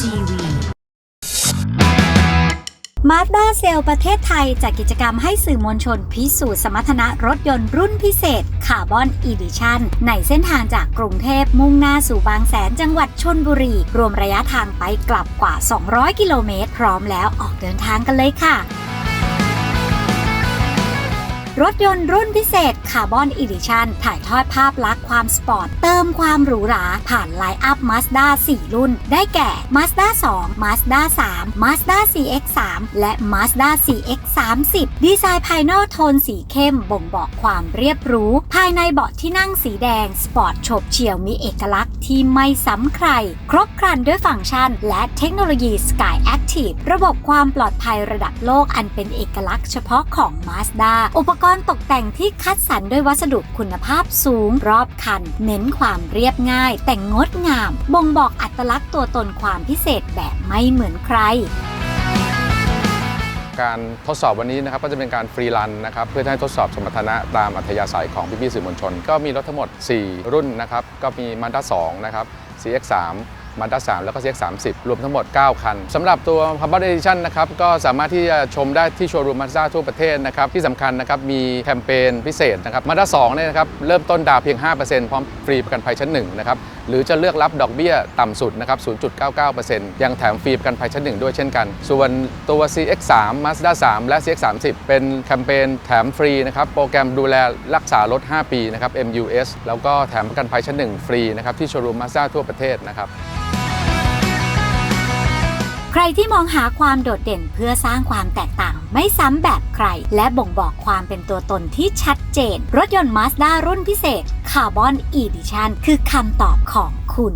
TV มาสด้าเซลประเทศไทยจัดกิจกรรมให้สื่อมวลชนพิสูจน์สมรรถนะรถยนต์รุ่นพิเศษคาร์บอนอีดิชันในเส้นทางจากกรุงเทพมุ่งหน้าสู่บางแสนจังหวัดชนบุรี รวมระยะทางไปกลับกว่า 200 กิโลเมตร พร้อมแล้วออกเดินทางกันเลยค่ะ รถยนต์รุ่นพิเศษคาร์บอนอีดิชันถ่ายทอดภาพลักษณ์ความสปอร์ต เติมความหรูหรา ผ่านไลน์อัพ Mazda 4 รุ่น ได้แก่ Mazda 2 Mazda 3 Mazda CX3 และ Mazda CX30 ดีไซน์ภายนอกโทนสีเข้มบ่งบอกความเรียบรู้ ภายในเบาะที่นั่งสีแดง สปอร์ตโฉบเฉี่ยวมีเอกลักษณ์ที่ไม่ซ้ำใคร ครบครันด้วยฟังก์ชัน และเทคโนโลยี Sky Active ระบบความปลอดภัยระดับโลกอันเป็นเอกลักษณ์เฉพาะของ Mazda อุปกรณ์ตกแต่งที่คัดสรรด้วยวัสดุคุณภาพสูงรอบคัน เน้นความเรียบง่าย แต่งงดงาม บ่งบอกอัตลักษณ์ตัวตนความพิเศษแบบไม่เหมือนใครการทดสอบวันนี้นะครับก็จะเป็นการฟรีรันนะครับเพื่อให้ทดสอบสมรรถนะตามอัธยาศัยของพี่ๆสื่อมวลชน ก็มีรถทั้งหมด 4 รุ่นนะครับก็มี Mazda 2นะครับ CX3 Mazda 3แล้วก็ CX30 รวมทั้งหมด 9 คันสำหรับตัว Carbon Edition นะครับก็สามารถที่จะชมได้ที่โชว์รูม Mazda ทั่วประเทศนะครับที่สำคัญนะครับมีแคมเปญพิเศษนะครับ Mazda 2เนี่ยนะครับเริ่มต้นดาวเพียง 5%พร้อมฟรีประกันภัยชั้น1นะครับหรือจะเลือกรับดอกเบี้ยต่ำสุดนะครับ 0.99%ยังแถมฟรีประกันภัยชั้น1ด้วยเช่นกัน ส่วนตัว CX3 Mazda 3 และ CX30 เป็นแคมเปญแถมฟรีนะครับโปรแกรมดูแลรักษารถ 5 ปีนะครับ MUS แล้วก็แถมประกันภัยชั้น1ฟรีนะครับที่โชว์รูม Mazda ทั่วประเทศนะครับ ใครที่มองหาความโดดเด่นเพื่อสร้างความแตกต่าง ไม่ซ้ำแบบใคร และบ่งบอกความเป็นตัวตนที่ชัดเจน รถยนต์ Mazda รุ่นพิเศษ Carbon Edition คือคำตอบของคุณ